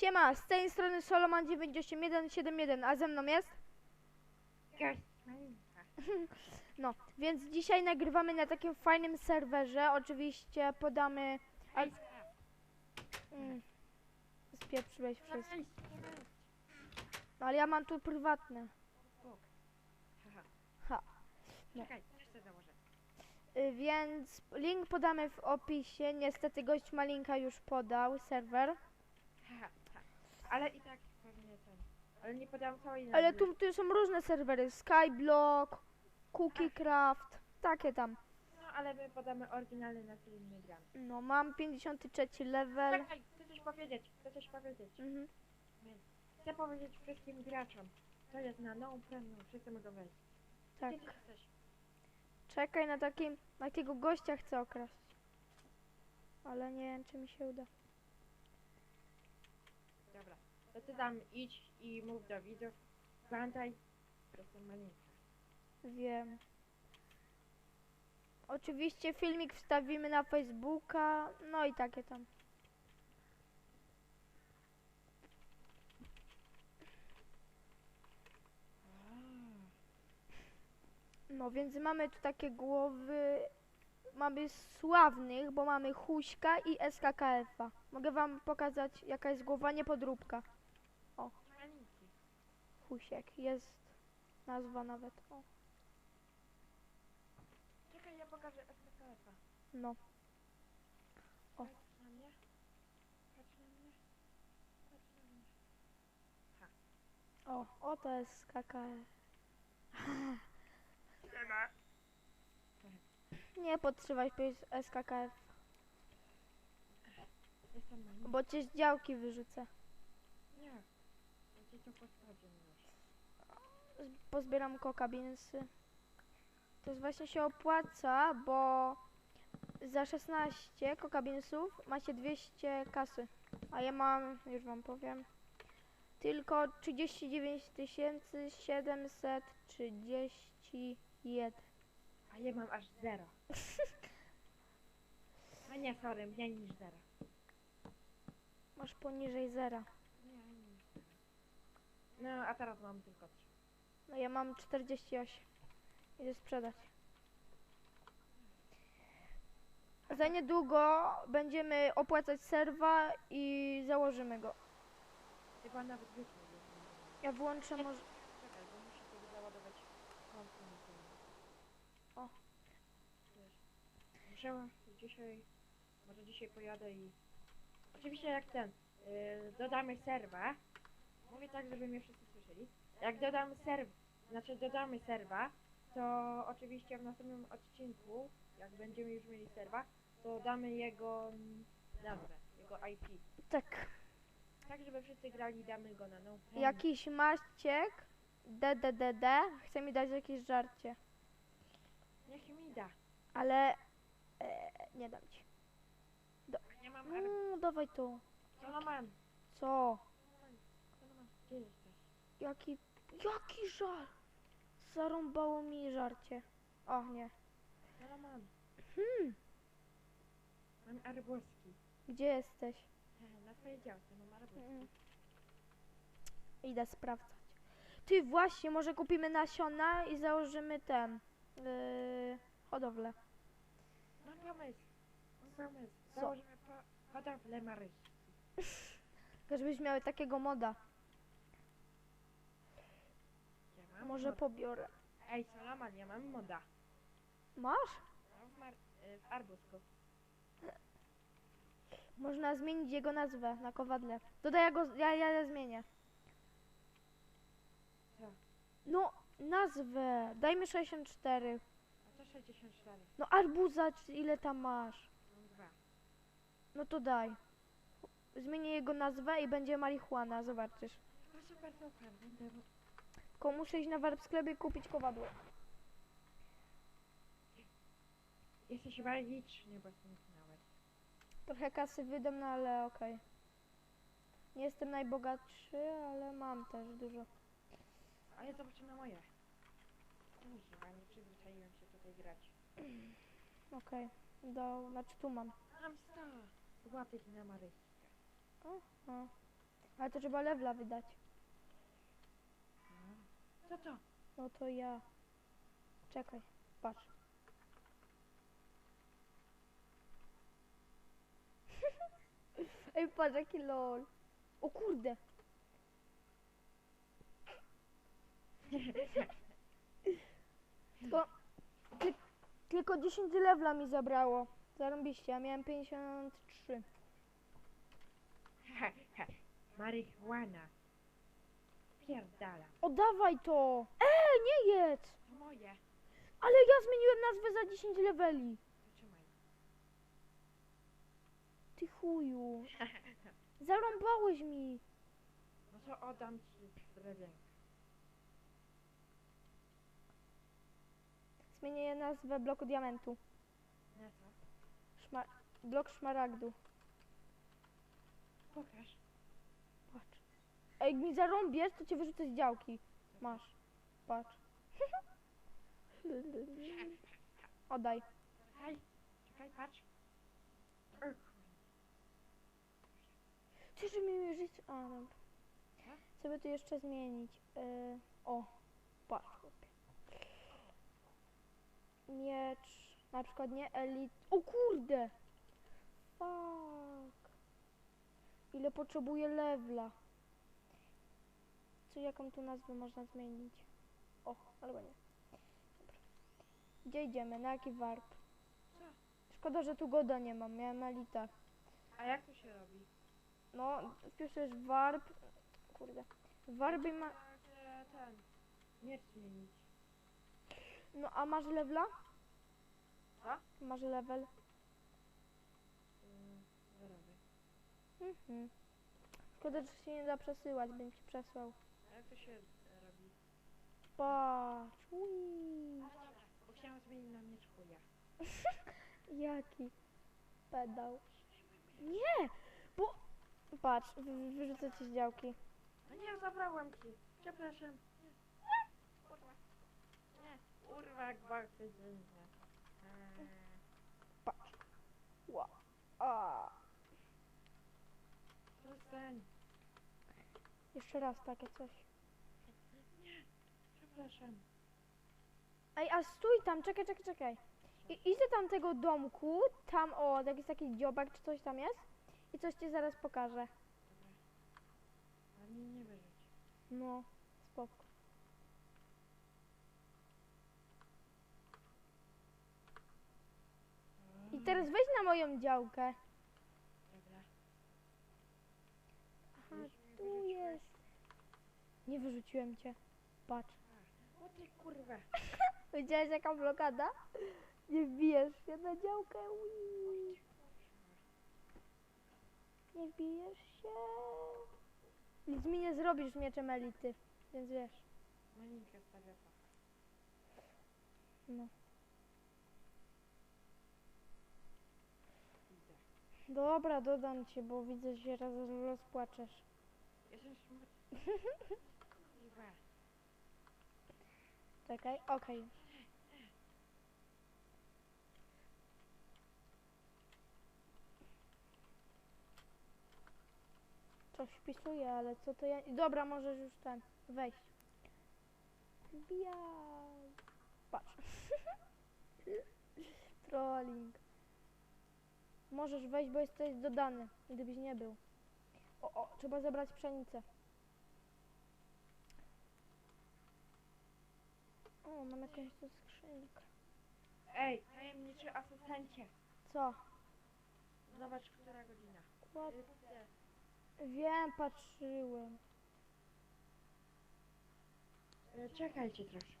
Siema, z tej strony Soloman 98171, a ze mną jest? No, więc dzisiaj nagrywamy na takim fajnym serwerze. Oczywiście podamy. A, mm, spieprzyłeś wszystko. No, ale ja mam tu prywatne. Ha. No. Y, więc link podamy w opisie. Niestety gość Malinka już podał serwer. Ale i tak pewnie ten. Ale nie podałam całej Ale nazwy. tu, tu są różne serwery. Skyblock, Cookiecraft, takie tam. No ale my podamy oryginalny na którym my gramy. No, mam 53 level. Czekaj, chcę coś powiedzieć, chcę coś powiedzieć. Mhm. Chcę powiedzieć wszystkim graczom. To jest na no pewno, wszyscy mogą wejść. Tak. Gdzie ty jesteś? Czekaj na takim, na takiego gościa chcę okraść. Ale nie wiem, czy mi się uda. To ty tam idź i mów do widzów. Pamiętaj, jestem malinka. Wiem. Oczywiście filmik wstawimy na Facebooka, no i takie tam. No więc mamy tu takie głowy, mamy sławnych, bo mamy Huśka i SKKF-a. Mogę wam pokazać jaka jest głowa, nie podróbka. Husiek, jest nazwa nawet. O, Czekaj, ja pokażę SKKF-a. no. O. Patrz na mnie. Patrz na mnie. Patrz na mnie. O, o to jest KKF. Nie podtrzymaj SKKF, Jestem malinka. bo cię z działki wyrzucę. Nie. To ci to podchodzę Pozbieram kokabinsy. To jest właśnie się opłaca, bo za 16 kokabinsów macie 200 kasy. A ja mam, już wam powiem, tylko 39 731. A ja mam aż zero. A nie, sorry, mniej niż zero. Masz poniżej zera. No, a teraz mam tylko trzy. No ja mam 48. Idę sprzedać. Za niedługo będziemy opłacać serwa i założymy go. Chyba nawet wyszło. Ja włączę może... Czekaj, bo muszę sobie załadować konto na. O. Wiesz, Muszę dzisiaj, może dzisiaj pojadę i... Oczywiście jak ten, yy, dodamy serwa, mówię tak, żeby mnie wszyscy słyszeli. Jak dodamy serw, znaczy dodamy serwa, to oczywiście w następnym odcinku, jak będziemy już mieli serwa, to damy jego mm, nazwę, jego IP. Tak. Tak, żeby wszyscy grali, damy go na no. Jakiś Maciek DDDD chce mi dać jakieś żarcie. Niech mi da. Ale... E, nie dam ci. Nie mam ar... No, dawaj tu. Solomon! Co? Solomon, gdzie jesteś? Jaki... Jaki żar? Zarąbało mi żarcie. O, nie. Solomon, Hmm, mam arbuzki. gdzie jesteś? He, Na twojej działce mam arbuzki. Mm. Idę sprawdzać. Ty właśnie, może kupimy nasiona i założymy ten. Yy, hodowlę. Mam pomysł. Mam pomysł. Co? Założymy po... hodowlę. Tylko żebyś miały takiego moda. Ja mam Może pobiorę. Ej, Solomon, ja mam moda. Masz? Mam w, mar... y, w. Można zmienić jego nazwę na kowadle. Dodaj ja go, ja, ja, ja zmienię. Co? No, nazwę. Dajmy 64. A to 64. No arbuza, czy ile tam masz? Mam dwa. No to daj. Zmienię jego nazwę i będzie marihuana, zobaczysz. No super, super. Będę... Tylko muszę iść na warp sklepie i kupić kowadło. Jesteś magiczny, bo zniknąłeś. Trochę kasy wydam, no ale okej. Nie jestem najbogatszy, ale mam też dużo. A ja zobaczę na moje. Kurwa, nie przyzwyczaiłem się tutaj grać. Okej. Do, znaczy tu mam. Mam 100 złotych na. O, o. Ale to trzeba lewla wydać. Co to? No to ja. Czekaj, patrz. Ej, patrz jaki lol. O kurde. Tylko, ty, tylko 10 levela mi zabrało. Zarąbiście, ja miałem 53. Marihuana. Pierdala. Oddawaj to! Ej, nie jedz! To moje. Ale ja zmieniłem nazwę za 10 leveli. To trzymaj. Ty chuju. Zarąbałeś mi. No to oddam ci drewniankę. Zmienię nazwę bloku diamentu. Na co? Szma blok szmaragdu. Pokaż. Ej, jak mi zarąbiesz, to cię wyrzucę z działki. Masz. Patrz. Oddaj. Czekaj. Czekaj, patrz. Że mi żyć... A, dobra. Co by tu jeszcze zmienić? E, o, patrz. chłopie. Miecz. Na przykład nie elit... O kurde! Fuck. Ile potrzebuję levla? Co, jaką tu nazwę można zmienić? O, albo nie. Dobra. Gdzie idziemy? Na jaki warp? Co? Szkoda, że tu goda nie mam. Miałem elita. A jak to się robi? No, wpiszesz warp. Kurde. Warby ma. Chcę ten. Miecz zmienić. No, a masz levela? Co? Masz level? Zerowy. Mhm. Szkoda, że się nie da przesyłać, bym ci przesłał. To się e, robi? Patrz. Ui. A dobra, bo chciałam zmienić na miecz chuja. Jaki pedał. Nie! Bo... Patrz, wy- wyrzucę ci z działki. No nie, zabrałem ci. Przepraszam. Nie, nie, kurwa. Nie, kurwa. Eee, Patrz. Ła. A. Przestań. Jeszcze raz takie coś. Przepraszam. Ej, a stój tam, czekaj, czekaj, czekaj. I, idź do tamtego domku, tam o, jakiś taki dziobak czy coś tam jest. I coś ci zaraz pokażę. Dobra. A mnie nie wyrzuć. No, spoko. I teraz wejdź na moją działkę. Dobra. Aha, tu jest. Nie wyrzuciłem cię. Patrz. Ty kurwa. Widziałeś jaka blokada? Nie wbijesz się na działkę. Ui. Nie wbijesz się. Nic mi nie zrobisz mieczem elity. Więc wiesz. Malinka stawia tak. No. Idę. Dobra, dodam cię, bo widzę, że się raz rozpłaczesz. Jestem smutny. Kurwa. Czekaj, okej. Coś wpisuję, ale co to ja... Dobra, możesz już ten, wejść. Wbijaj. Patrz. Trolling. Możesz wejść, bo jesteś dodany, gdybyś nie był. O, o, trzeba zebrać pszenicę. O, mam jakąś tu skrzynkę. Ej, tajemniczy asystencie. Co? Zobacz, która godzina. What? Y. Wiem, patrzyłem. Y, Czekajcie troszkę.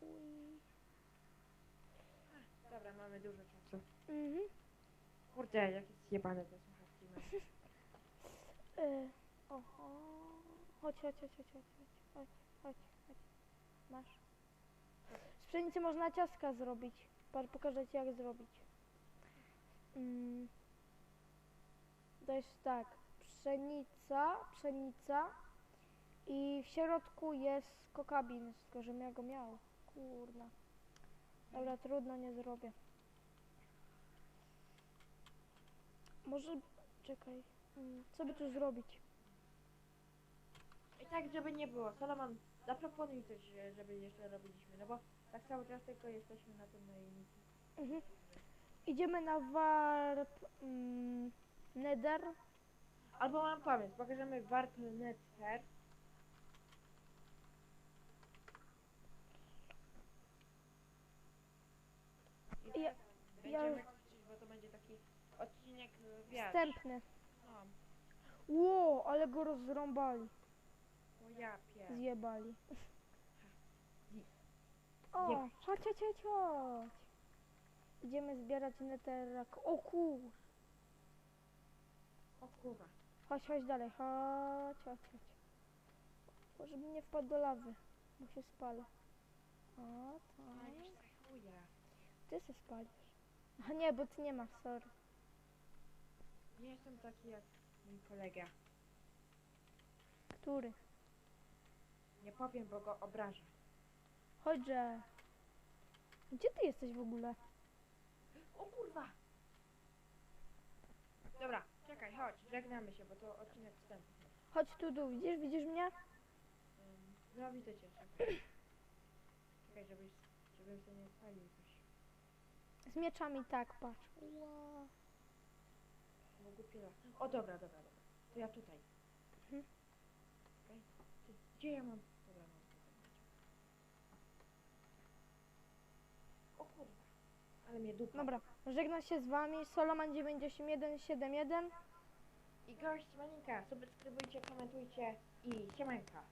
Uj. Dobra, mamy dużo czasu. Mhm. Kurde, jak jest zjebane te słuchawki. masz. Y, oho. Chodź, chodź, chodź, chodź, chodź, chodź. Masz. Z pszenicy można ciastka zrobić. Patrz, pokażę ci jak zrobić. Mm. Dajesz tak, pszenica, pszenica i w środku jest kokabin, tylko żebym ja go miał. Kurna. Dobra, trudno, nie zrobię. Może, czekaj. Mm, Co by tu zrobić? I tak, żeby nie było. Solomon, zaproponuj coś, żeby jeszcze robiliśmy, no bo tak cały czas tylko jesteśmy na tym najemnicy. Mhm. Idziemy na warp mm, Nether. Albo mam pomysł, pokażemy warp nether. I Ja- tak będziemy ja- kończyć, bo to będzie taki odcinek, e, wiesz, Wstępny. no, Ło, ale go rozrąbali. Ja pier... Zjebali. Zje- O, chodź, chodź, chodź, chodź. Idziemy zbierać neterak. O kur... O kurwa. Chodź, chodź dalej, chodź, chodź, chodź. Bo żeby nie wpadł do lawy, bo się spala. O, tak. chuja. Ty się spalisz. A nie, bo ty nie masz, sorry. Nie jestem taki jak mój kolega. Który? Nie powiem, bo go obrażę. Chodźże. Gdzie ty jesteś w ogóle? O kurwa! Dobra, czekaj, chodź, żegnamy się, bo to odcinek wstępny. Chodź tu, dół, widzisz, widzisz mnie? No widzę cię, czekaj. Czekaj, żebyś, żebym się nie spalił coś. Z mieczami tak, patrz. Ła. Bo głupie las. O dobra, dobra, dobra. To ja tutaj. Mhm. Ty, Gdzie ja mam? Dobra, mam tutaj. O kurwa. Ale mnie dupa. Dobra, żegnam się z wami, Soloman9171. I gość Malinka, subskrybujcie, komentujcie i siemanka.